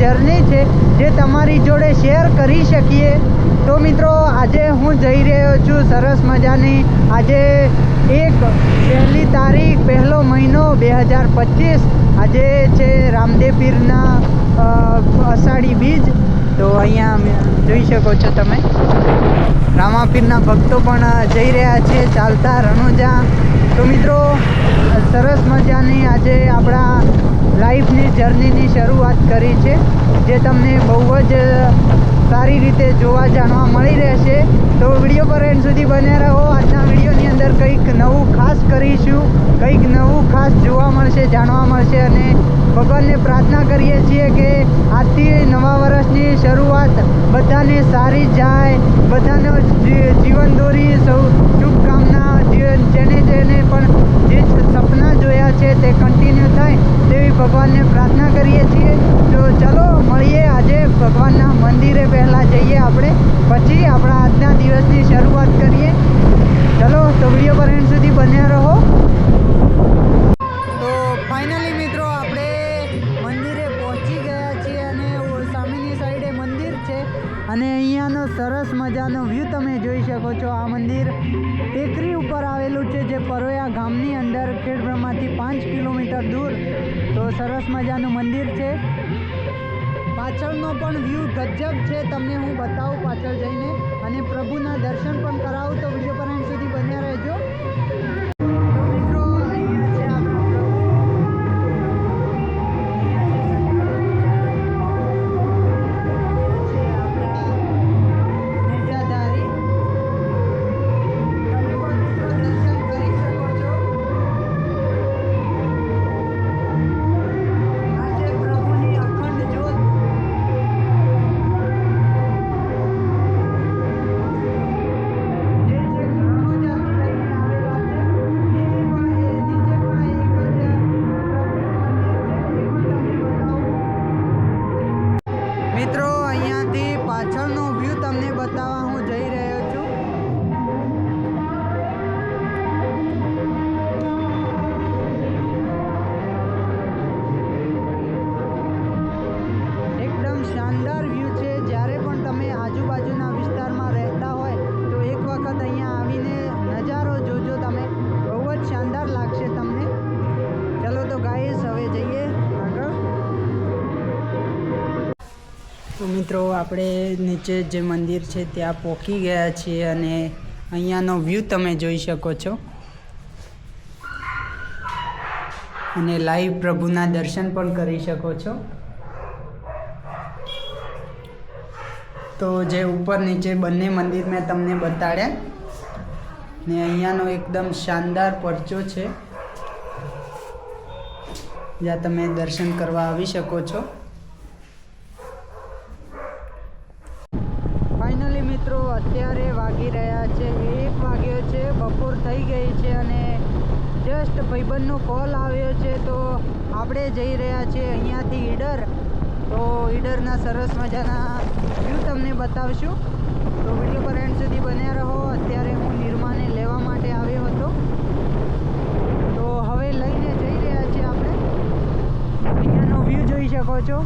Journey છે, જે તમારી જોડે શેર કરી શકીએ. તો મિત્રો, આજે હું જઈ રહ્યો છું સરસ મજાની. આજે એક પહેલી તારીખ, પહેલો મહિનો બે હજાર પચીસ. આજે છે રામદેવ પીરના અષાઢી બીજ. તો અહીંયા જોઈ શકો છો તમે. રામાપીરના ભક્તો પણ જઈ રહ્યા છે, ચાલતા રણુજા. તો મિત્રો, સરસ મજાની આજે આપણા લાઈફની જર્નીની શરૂઆત કરી છે, જે તમને બહુ જ સારી રીતે જોવા જાણવા મળી રહેશે. તો વીડિયો પર એન્ડ સુધી બન્યા રહો. આજના વિડીયોની અંદર કંઈક નવું ખાસ કરીશું, કંઈક નવું ખાસ જોવા મળશે, જાણવા મળશે અને ભગવાનને પ્રાર્થના કરીએ છીએ કે આજથી નવા વર્ષની શરૂઆત બધાને સારી જાય, બધાનો જીવન દોરી સૌ જેને જેને પણ જે સપના જોયા છે તે કન્ટિન્યુ થાય તેવી ભગવાનને પ્રાર્થના કરીએ છીએ. તો ચલો મળીએ આજે ભગવાનના મંદિરે પહેલાં જઈએ આપણે. પછી આપણા આજના દિવસની શરૂઆત કરીએ. ચલો તો વીડિયો પર એન્ડ સુધી બન્યા રહો. સરસ મજાનો વ્યૂ તમે જોઈ શકો છો. આ મંદિર ટેકરી ઉપર આવેલું છે જે પરોયા ગામની અંદર ખેડબ્રહ્માથી પાંચ કિલોમીટર દૂર. તો સરસ મજાનું મંદિર છે. પાછળનો પણ વ્યૂ ગજબ છે. તમને હું બતાવું પાછળ જઈને અને પ્રભુના દર્શન પણ કરાવું તો આપણે નીચે જે મંદિર છે ત્યાં પહોંચી ગયા છીએ અને અહીંયાનો વ્યૂ તમે જોઈ શકો છો. અને લાઈવ પ્રભુના દર્શન પણ કરી શકો છો. તો જે ઉપર નીચે બંને મંદિર મેં તમને બતાડ્યા. ને અહીંયાનો એકદમ શાનદાર પરચો છે. જ્યાં તમે દર્શન કરવા આવી શકો છો ફાઇનલી મિત્રો અત્યારે વાગી રહ્યા છે. એક વાગ્યો છે, બપોર થઈ ગઈ છે અને જસ્ટ ભાઈબંધનો કોલ આવ્યો છે. તો આપણે જઈ રહ્યા છીએ અહીંયાથી ઈડર. તો ઈડરના સરસ મજાના વ્યૂ તમને બતાવશું. તો વીડિયો પર એન્ડ સુધી બન્યા રહો. અત્યારે હું નિર્માને લેવા માટે આવ્યો હતો. તો હવે લઈને જઈ રહ્યા છીએ આપણે. અહીંયાનો વ્યૂ જોઈ શકો છો.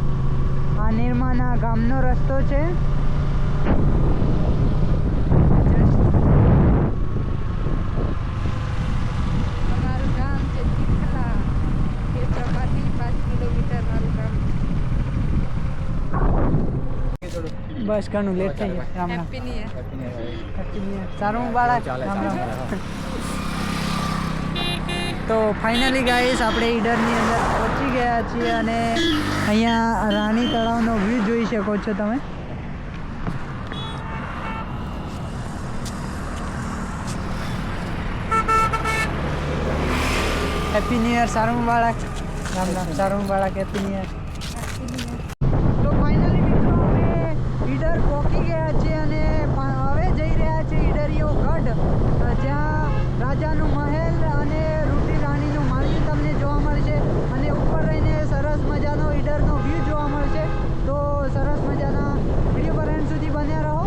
આ નિર્માના ગામનો રસ્તો છે અમારું ગામ છે ચીખલા ખેતરમાંથી પાંચ કિલોમીટર મારું ગામ બસ ઘણું લેટ થઈ ગયું. Ram Ram. Happy new year Happy New Year. સારું બાળક. રામ રામ. તો ફાઇનલી ગાઈસ આપણે ઈડરની અંદર પહોંચી ગયા છીએ અને અહીંયા રાણી તળાવનો વ્યૂ જોઈ શકો છો તમે. હેપી ન્યુ યર સારું બાળક. રામ રામ સારું બાળક. હેપી ન્યુ યર તો ફાઇનલી મિત્રો અમે ઈડર ગયા છીએ અને હવે જઈ રહ્યા છીએ ઈડરીઓ ગઢ, જ્યાં રાજાનું મહેલ અને રૂટી રાણીનું માળિયું તમને જોવા મળશે અને ઉપર રહીને સરસ મજાનો ઈડરનો વ્યૂ જોવા મળશે. તો સરસ મજાના વીડિયો પર એન્ડ સુધી બન્યા રહો.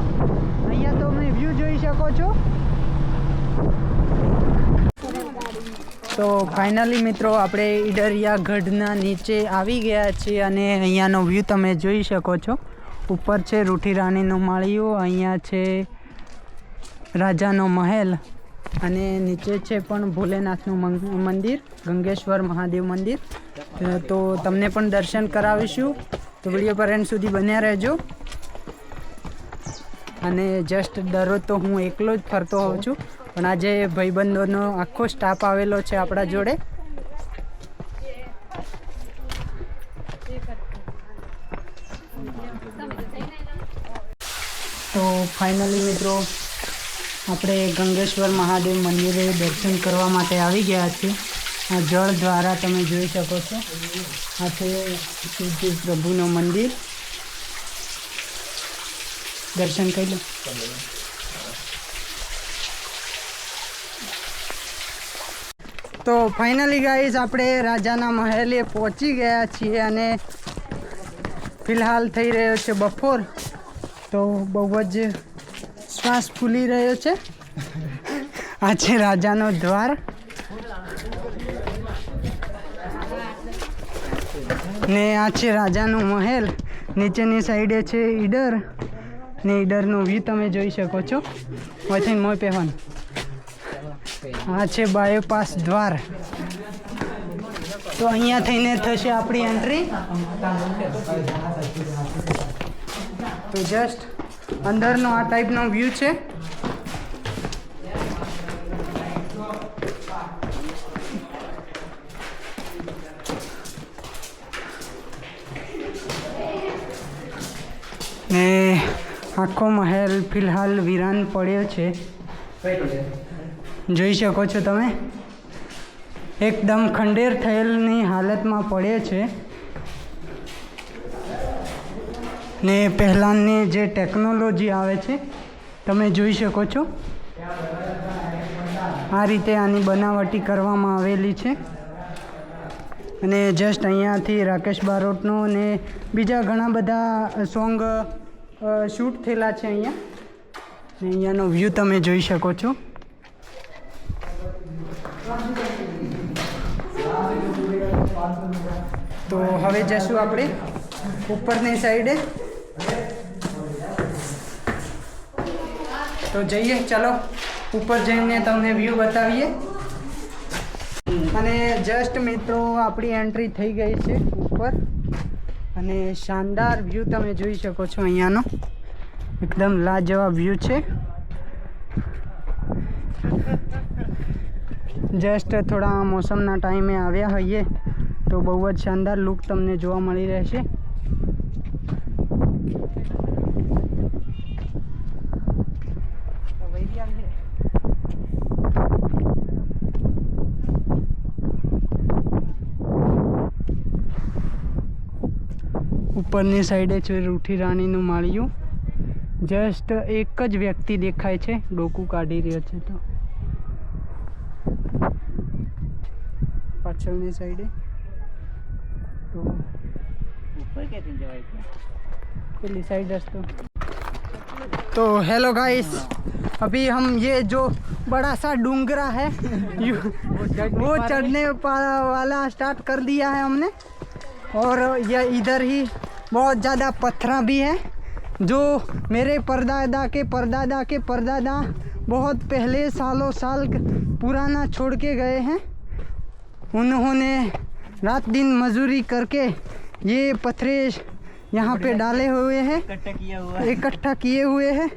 અહીંયા તમે વ્યૂ જોઈ શકો છો. તો ફાઇનલી મિત્રો આપણે ઈડરિયા ગઢના નીચે આવી ગયા છીએ અને અહીંયાનો વ્યૂ તમે જોઈ શકો છો. ઉપર છે રૂઠી રાણીનું માળિયું, અહીંયા છે રાજાનો મહેલ અને નીચે છે પણ ભોલેનાથનું મંદિર, ગંગેશ્વર મહાદેવ મંદિર. તો તમને પણ દર્શન કરાવીશું. તો વીડિયો પર એન્ડ સુધી બન્યા રહેજો. અને જસ્ટ દરરોજ તો હું એકલો જ ફરતો હોઉં છું. પણ આજે ભાઈબંધોનો આખો સ્ટાફ આવેલો છે આપણા જોડે. તો ફાઇનલી મિત્રો, આપણે ગંગેશ્વર મહાદેવ મંદિરે દર્શન કરવા માટે આવી ગયા છીએ. આ જળ દ્વારા તમે જોઈ શકો છો. આ છે શિવજી પ્રભુનું મંદિર. દર્શન કરી લો. તો ફાઇનલી ગાઈઝ આપણે રાજાના મહેલે પહોંચી ગયા છીએ અને ફિલહાલ થઈ રહ્યો છે બપોર. તો બહુ જ શ્વાસ ફૂલી રહ્યો છે. આ છે રાજાનો દ્વાર. ને આ છે રાજાનો મહેલ. નીચેની સાઈડે છે ઈડર. ને ઈડરનો વ્યૂ તમે જોઈ શકો છો. વચન મોય પહેવાનું. આ છે બાયોપાસ દ્વાર. તો અહીંયા થઈને થશે આપણી એન્ટ્રી. તો જસ્ટ અંદરનો આ ટાઈપનો વ્યૂ છે. ને આખો મહેલ ફિલહાલ વિરાન પડ્યો છે. જોઈ શકો છો તમે? એકદમ ખંડેર થયેલની હાલતમાં પડે છે. ને પહેલાંની જે ટેકનોલોજી આવે છે, તમે જોઈ શકો છો. આ રીતે આની બનાવટી કરવામાં આવેલી છે. અને જસ્ટ અહીંયાથી રાકેશ બારોટનો અને બીજા ઘણા બધા સોંગ શૂટ થયેલા છે અહીંયા. ને અહીંયાનો વ્યૂ તમે જોઈ શકો છો. તો હવે જશું આપણે ઉપરની સાઈડે. તો જઈએ, ચલો. ઉપર જઈને તમને વ્યૂ બતાવીએ. અને જસ્ટ મિત્રો, આપણી એન્ટ્રી થઈ ગઈ છે ઉપર. અને શાનદાર વ્યૂ તમે જોઈ શકો છો અહીંયાનો. એકદમ લાજવાબ વ્યૂ છે. જસ્ટ થોડા મોસમના ટાઈમે આવ્યા હોઈએ, તો બહુ જ શાનદાર લુક તમને જોવા મળી રહેશે. ઉપરની સાઈડે છે રૂઠી રાણીનું માળિયું જસ્ટ એક જ વ્યક્તિ દેખાય છે ડોકું કાઢી રહ્યો છે તો પાછળની સાઈડે तो पेली साइड रस्तो तो हेलो गाइस अभी हम ये जो बड़ा सा डूंगरा है यू- वो चढ़ने पा- वाला स्टार्ट कर दिया है हमने और ये इधर ही बहुत ज़्यादा पत्थरा भी है जो मेरे परदादा के परदादा के परदादा बहुत पहले सालों साल पुराना छोड़ के गए हैं। उन्होंने रात दिन मजदूरी करके ये पत्थरे यहाँ पे डाले हुए हैं। इकट्ठा किए हुए हैं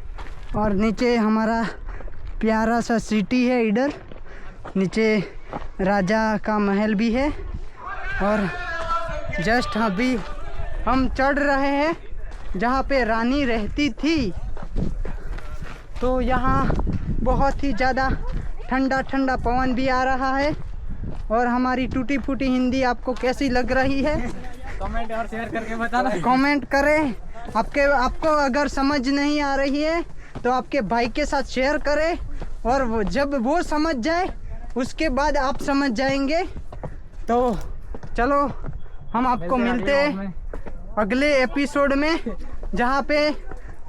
और नीचे हमारा प्यारा सा सिटी है इधर नीचे राजा का महल भी है और जस्ट अभी हम चढ़ रहे हैं जहाँ पे रानी रहती थी। तो यहाँ बहुत ही ज़्यादा ठंडा ठंडा पवन भी आ रहा है। और हमारी टूटी फूटी हिंदी आपको कैसी लग रही है? कमेंट और शेयर करके बताना। कमेंट करें। आपके आपको अगर समझ नहीं आ रही है तो आपके भाई के साथ शेयर करें। और वो, जब वो समझ जाए उसके बाद आप समझ जाएँगे। तो चलो हम आपको मिलते हैं। अगले एपिसोड में जहाँ पे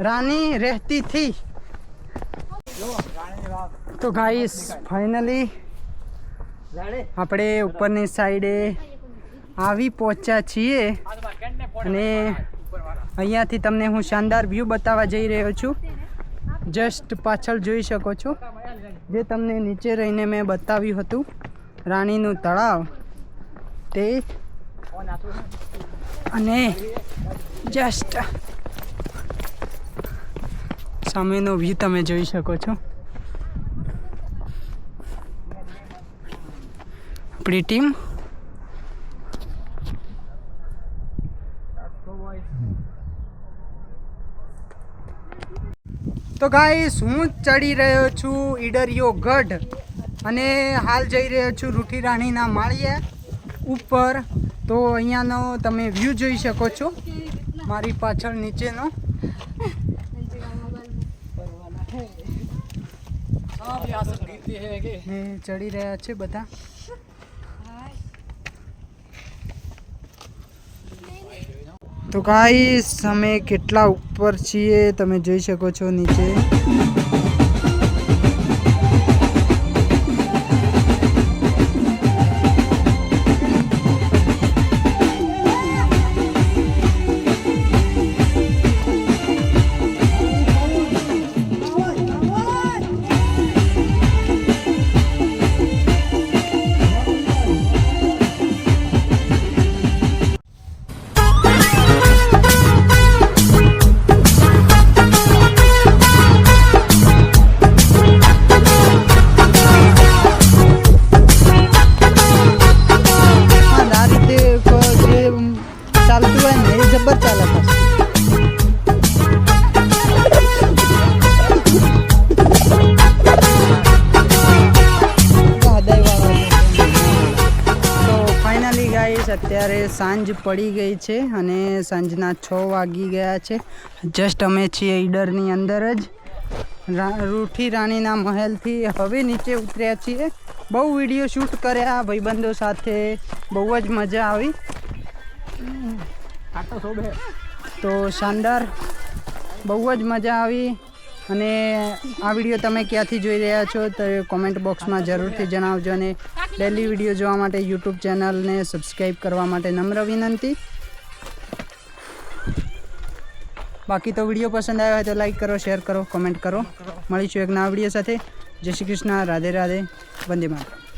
रानी रहती थी तो गाइस फाइनली આપણે ઉપરની સાઈડે આવી પહોંચ્યા છીએ અને અહીંયાથી તમને હું શાનદાર વ્યૂ બતાવવા જઈ રહ્યો છું જસ્ટ પાછળ જોઈ શકો છો જે તમને નીચે રહીને મેં બતાવ્યું હતું રાણીનું તળાવ તે અને જસ્ટ સામેનો વ્યૂ તમે જોઈ શકો છો. આપણી ટીમ તો ગાઈસ હું ચડી રહ્યો છું ઈડરિયો ગઢ અને હાલ જઈ રહ્યો છું રૂઠી રાણીના માળીએ ઉપર. તો અહીંયાનો તમે વ્યૂ જોઈ શકો છો. મારી પાછળ નીચેનો. ચડી રહ્યા છે બધા. તો કાંઈ અમે કેટલા ઉપર છીએ તમે જોઈ શકો છો નીચે. જબ્બર ચાલે છે. અત્યારે સાંજ પડી ગઈ છે અને સાંજના છ વાગી ગયા છે. જસ્ટ અમે છીએ ઈડરની અંદર જ. રૂઠી રાણીના મહેલથી હવે નીચે ઉતર્યા છીએ. બહુ વીડિયો શૂટ કર્યા, ભાઈબંધો સાથે બહુ જ મજા આવી. તો શાનદાર, બહુ જ મજા આવી. અને આ વીડિયો તમે ક્યાંથી જોઈ રહ્યા છો તો કોમેન્ટ બોક્સમાં જરૂરથી જણાવજો અને ડેલી વીડિયો જોવા માટે યુટ્યુબ ચેનલને સબસ્ક્રાઈબ કરવા માટે નમ્ર વિનંતી. બાકી તો વીડિયો પસંદ આવ્યો હોય તો લાઈક કરો શેર કરો કોમેન્ટ કરો. મળીશું એક નવા વીડિયો સાથે. જય શ્રી કૃષ્ણ, રાધે રાધે. વંદે માતરમ.